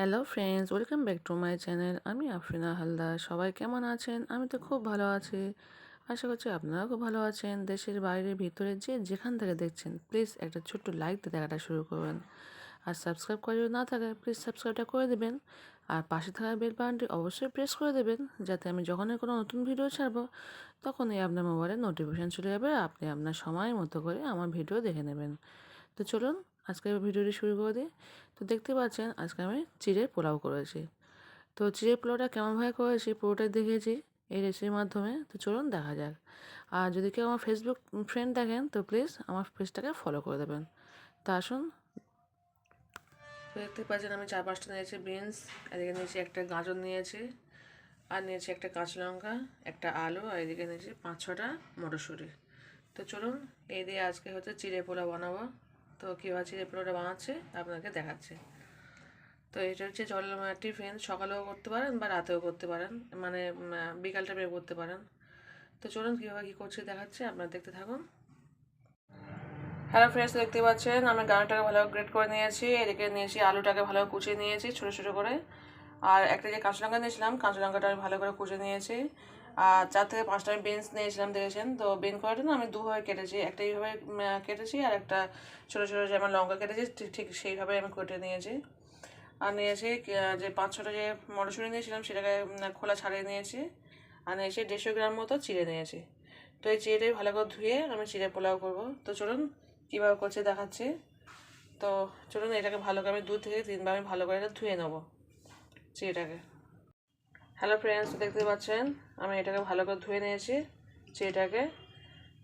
Hello friends welcome back to my channel আমি আফরিনা হালদার। সবাই কেমন আছেন? আমি তো খুব ভালো আছি। আশা করছি আপনারাও খুব ভালো আছেন। দেশের বাইরে ভিতরে যে যেখান থেকে দেখছেন প্লিজ একটা ছোট্ট লাইক দিয়ে দেখাটা শুরু করবেন। আর সাবস্ক্রাইব করে না থাকে প্লিজ সাবস্ক্রাইবটা করে দেবেন। আর পাশে থাকা বেল বাটনটি অবশ্যই প্রেস করে দেবেন, যাতে আমি যখনই কোনো নতুন ভিডিও ছাড়বো, তখনই আপনার মোবাইলে নোটিফিকেশান চলে যাবে। আপনি আপনার সময় মতো করে আমার ভিডিও দেখে নেবেন। তো চলুন আজকে ভিডিওটি শুরু করে দিই। তো দেখতে পাচ্ছেন আজকে আমি চিড়ের পোলাও করেছি। তো চিড়ের পোলাওটা কেমনভাবে করেছি পুরোটাই দেখেছি এই রেসিপির মাধ্যমে। তো চলুন দেখা যাক। আর যদি কেউ আমার ফেসবুক ফ্রেন্ড দেখেন, তো প্লিজ আমার পেজটাকে ফলো করে দেবেন। তা আসুন। দেখতে পাচ্ছেন আমি চার পাঁচটা নিয়েছি বিনস এদিকে নিয়েছি একটা গাজর নিয়েছি, আর নিয়েছি একটা কাঁচা লঙ্কা, একটা আলু, আর এদিকে নিয়েছি পাঁচ ছটা মটরশুঁটি। তো চলুন, এই দিয়ে আজকে হচ্ছে চিড়ে পোলাও বানাবো। তো কীভাবে চিড়ে পোলাওটা বানাচ্ছে, আপনাকে দেখাচ্ছে। তো এটা হচ্ছে জলের টিফিন সকালেও করতে পারেন বা রাতেও করতে পারেন মানে বিকাল টাইমে করতে পারেন। তো চলুন কীভাবে কী করছি দেখাচ্ছে, আপনারা দেখতে থাকুন। হ্যালো ফ্রেন্ডস দেখতে পাচ্ছেন, আমি গানাটাকে ভালো গ্রেড করে নিয়েছি, এদিকে নিয়েছি আলুটাকে ভালো কুচিয়ে নিয়েছি, ছোটো ছোটো করে। আর একটা যে কাঁচা লঙ্কা নিয়েছিলাম, কাঁচা লঙ্কাটা আমি ভালো করে কুচিয়ে নিয়েছি। আর চার থেকে পাঁচটা আমি বেঞ্চ নিয়েছিলাম দেখেছেন? তো বেন করাটা না আমি দুভাবে কেটেছি। একটা এইভাবে কেটেছি আর একটা ছোটো ছোটো যেমন লঙ্কা কেটেছি ঠিক সেইভাবে আমি কেটে নিয়েছি। আর নিয়েছি যে পাঁচ, ছটা যে মটরশুঁটি নিয়েছিলাম সেটাকে খোলা ছাড়িয়ে নিয়েছি। আর নিয়েছি দেড়শো গ্রাম মতো চিড়ে নিয়েছি। তো এই চিড়েটাই ভালো করে ধুয়ে আমি চিড়ে পোলাও করব। তো চলুন কীভাবে করছে দেখাচ্ছি। তো চলুন এটাকে ভালো করে আমি দু থেকে তিনবার আমি ভালো করে এটা ধুয়ে নেব চিড়েটাকে। হ্যালো ফ্রেন্ডস দেখতে পাচ্ছেন? আমি এটাকে ভালো করে ধুয়ে নিয়েছি চিড়েটাকে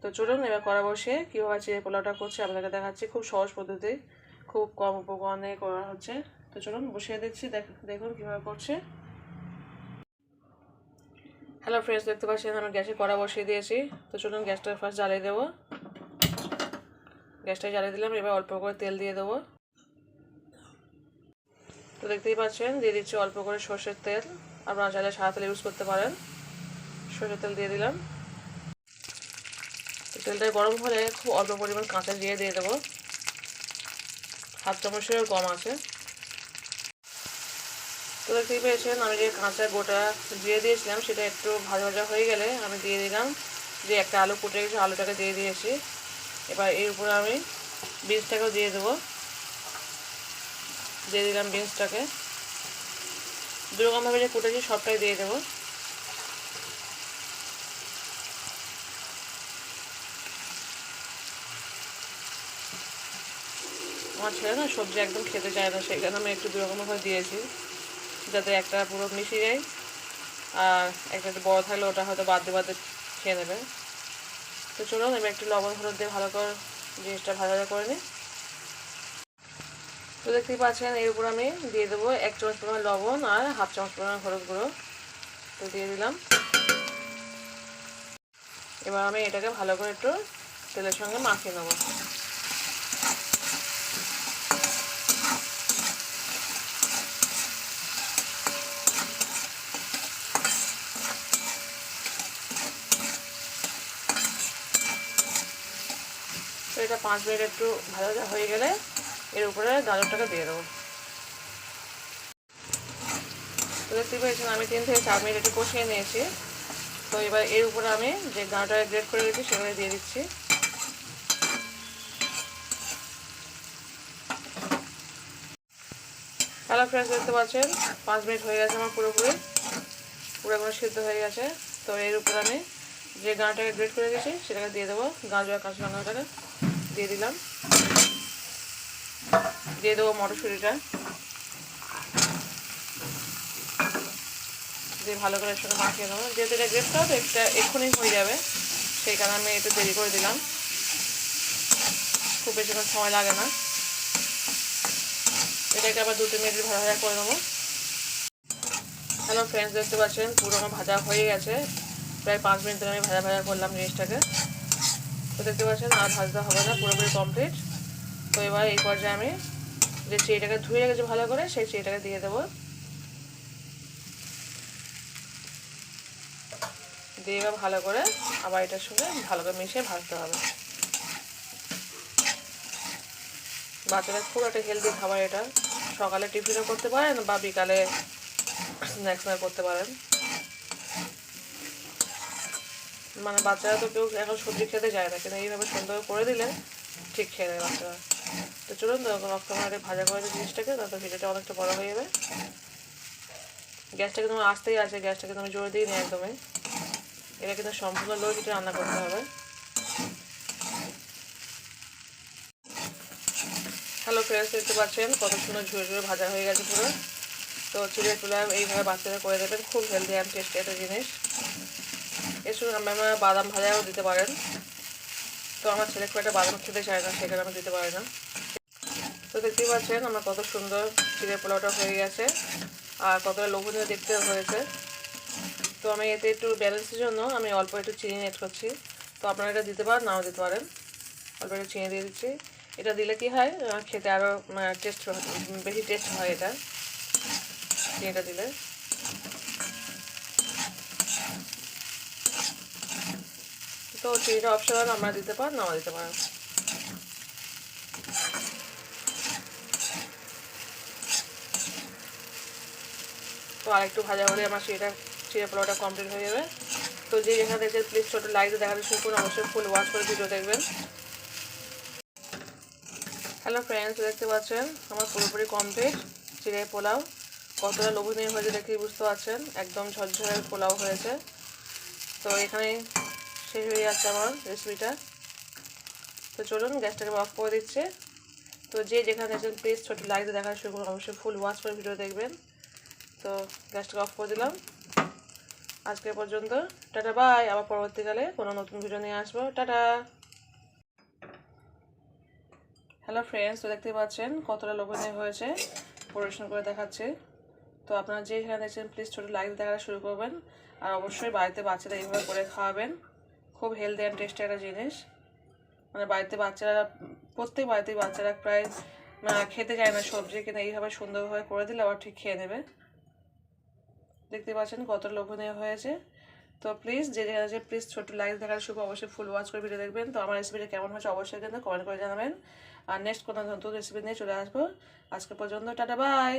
তো চলুন এবার করা বসে কীভাবে চিড়ে পোলাওটা করছে আপনাকে দেখাচ্ছি। খুব সহজ পদ্ধতি, খুব কম উপকরণে করা হচ্ছে। তো চলুন বসিয়ে দিচ্ছি দেখুন কীভাবে করছে। হ্যালো ফ্রেন্ডস দেখতে পাচ্ছেন আমি গ্যাসে কড়া বসিয়ে দিয়েছি। তো চলুন গ্যাসটা ফার্স্ট জ্বালিয়ে দেবো। গ্যাসটা জ্বালিয়ে দিলাম, এবার অল্প করে তেল দিয়ে দেবো। তো দেখতেই পাচ্ছেন, দিয়ে দিচ্ছি অল্প করে সর্ষের তেল। আপনারা চাইলে সাদা তেল ইউজ করতে পারেন। সরষের তেল দিয়ে দিলাম। তেলটা গরম হলে খুব অল্প পরিমাণ কাঁচা দিয়ে দিয়ে দেবো। হাফ চামচেরও কম আছে। তো দেখতেই পেয়েছেন, আমি যে কাঁচা গোটা দিয়ে দিয়েছিলাম, সেটা একটু ভাজা ভাজা হয়ে গেলে আমি দিয়ে দিলাম যে একটা আলু কুটে গেছে, আলুটাকে দিয়ে দিয়েছি। এবার এর উপরে আমি বিনসটাকেও দিয়ে দেবো। দিয়ে দিলাম বিনসটাকে দুরকমভাবে যে কুটেছি সবটাই দিয়ে দেবো। আমার ছেলে না সবজি একদম খেতে চায় না সেখানে আমি একটু দুরকমভাবে দিয়েছি, যাতে একটা পুরো মিশিয়ে যায়, আর একটা বড়ো থাকলে ওটা হয়তো বাদ বাদ খেয়ে নেবে। তো চলুন এবার একটু লবণ হলুদ দিয়ে ভালো করে জিনিসটা ভাজা করে নিই। তো দেখতেই পাচ্ছেন, এর উপর আমি দিয়ে দেবো এক চামচ পরিমাণ লবণ আর হাফ চামচ পরিমাণ হলুদ গুঁড়ো। তো দিয়ে দিলাম। এবার আমি এটাকে ভালো করে একটু তেলের সঙ্গে মাখিয়ে নেব। তো এটা পাঁচ মিনিট একটু ভালো হয়ে গেলে এর উপরে গাজরটাকে দিয়ে দেবো। তো দেখতে পেয়েছেন, আমি তিন থেকে চার মিনিট একটু কষিয়ে নিয়েছি। তো এবার এর উপরে আমি যে গাঁটা গ্রেড করে রেখেছি, সেগুলো দিয়ে দিচ্ছি। হ্যালো ফ্রেন্ডস দেখতে পাচ্ছেন? পাঁচ মিনিট হয়ে গেছে আমার পুরোপুরি। পুরো একবার সিদ্ধ হয়ে গেছে। তো এর উপরে আমি যে গাঁটাকে গ্রেড করে রেখেছি, সেটাকে দিয়ে দেবো। গাজর কাঁচা লঙ্কাটাকে দিয়ে দিলাম। দিয়ে দেবো মটরশুঁটিটা। দিয়ে ভালো করে একসাথে মাখিয়ে দেবো যেহেতু এটা গ্রেপটা তো একটা এক্ষুনি হয়ে যাবে। সেই কারণে আমি একটু দেরি করে দিলাম। খুব বেশিক্ষণ সময় লাগে না। এটাকে আবার দু তিন মিনিট ভাজা ভাজা করে নেব। হ্যালো ফ্রেন্ডস দেখতে পাচ্ছেন, পুরো আমার ভাজা হয়ে গেছে। প্রায় পাঁচ মিনিট ধরে আমি ভাজা ভাজা করলাম জিনিসটাকে। তো দেখতে পাচ্ছেন, আর ভাজতে হবে না, পুরোপুরি কমপ্লিট তো এবার এই পর্যায়ে আমি যে চিড়িটাকে ধুয়ে রেখেছি ভালো করে, সেই চিড়িটাকে দিয়ে দেবো। দিয়ে এবার ভালো করে আবার এটার সঙ্গে ভালো করে মিশিয়ে ভাজতে হবে। বাচ্চাদের খুব একটা হেলদি খাবার এটা। সকালে টিফিনও করতে পারেন বা বিকালে স্ন্যাক্স করতে পারেন। মানে বাচ্চারা তো কেউ এখন সবজি খেতে যায় না, কিন্তু এইভাবে সুন্দর করে দিলে ঠিক খেয়ে নেয় বাচ্চারা। তো চলুন ক্যামেরাতে ভাজা করে জিনিসটাকে তাতে ভিডিওটা অনেকটা বড় হয়ে যাবে। গ্যাসটা কিন্তু আমার আসতেই আছে, গ্যাসটাকে আমি জোরে দিই নি একদমই। এটা কিন্তু সম্পূর্ণ লো হিটে রান্না করতে হবে। হ্যালো ফ্রেন্ডস দেখতে পাচ্ছেন কত সুন্দর ঝুড়ে ঝুড়ে ভাজা হয়ে গেছে পুরো। তো চিড়ে পোলাও এইভাবে বাচ্চাদের করে দেবেন, খুব হেলদি অ্যান্ড টেস্টি একটা জিনিস। এর সঙ্গে আপনারা বাদাম ভাজাও দিতে পারেন। তো আমার ছেলে খুব একটা বাদাম খেতে চায় না সেখানে আমি দিতে পারি না। তো দেখতেই পাচ্ছেন আমার কত সুন্দর চিড়ে পোলাওটা হয়ে গেছে আর কতটা লোভনীয় দেখতে হয়েছে। তো আমি এতে একটু ব্যালেন্সের জন্য আমি অল্প একটু চিনি অ্যাড করছি। তো আপনারা এটা দিতে পারেন, নাও দিতে পারেন। অল্প একটু চিনি দিয়ে দিচ্ছি। এটা দিলে কি হয় খেতে আরও টেস্ট বেশি টেস্ট হয় এটা, চিনিটা দিলে। তো চিনিটা অপশনাল আমরা দিতে পারেন নাও দিতে পারেন তো আরেকটু ভাজা হলে আমার সেটা চিড়ে পোলাওটা কমপ্লিট হয়ে যাবে। তো যে যেখানে দেখছেন প্লিজ ছোটো লাইক দেখাতে শুরু করুন, অবশ্যই ফুল ওয়াচ করে ভিডিও দেখবেন। হ্যালো ফ্রেন্ডস দেখতে পাচ্ছেন? আমার পুরোপুরি কমপ্লিট চিড়ে পোলাও। কতটা লোভনীয় হয়েছে দেখেই বুঝতে পারছেন। একদম ঝরঝরে পোলাও হয়েছে। তো এখানে শেষ হয়ে যাচ্ছে আমার রেসিপিটা তো চলুন, গ্যাসটাকে অফ করে দিচ্ছে। তো যে যেখানে দেখছেন প্লিজ ছোটো লাইক দেখা শুরু করুন অবশ্যই ফুল ওয়াচ করে ভিডিও দেখবেন। তো গ্যাসটাকে অফ করে দিলাম। আজকে পর্যন্ত। টাটা বাই আবার পরবর্তীকালে কোনো নতুন ভিডিও নিয়ে আসব। টাটা! হ্যালো ফ্রেন্ডস তো দেখতে পাচ্ছেন কতটা লোভনীয় হয়েছে। পরিবেশন করে দেখাচ্ছে। তো আপনারা যে এখানে দেখছেন প্লিজ ছোটো লাইক দেখা শুরু করবেন। আর অবশ্যই বাড়িতে বাচ্চারা এইভাবে করে খাওয়াবেন। খুব হেলদি অ্যান্ড টেস্টি একটা জিনিস। মানে বাড়িতে বাচ্চারা প্রত্যেক বাড়িতেই বাচ্চারা প্রায় আহ, খেতে যায় না সবজি কিন্তু এইভাবে সুন্দরভাবে করে দিলে আবার ঠিক খেয়ে নেবে। দেখতে পাচ্ছেন কত লোভনীয় হয়েছে। তো প্লিজ যে যে আছে প্লিজ ছোট্ট লাইক দেখার শুভ অবশ্যই ফুল ওয়াচ করে ভিডিও দেখবেন। তো আমার রেসিপিটা কেমন হয়েছে অবশ্যই কিন্তু কমেন্ট করে জানাবেন। আর নেক্সট কোনো নতুন রেসিপি নিয়ে চলে আসব। আজকে পর্যন্ত টাটা বাই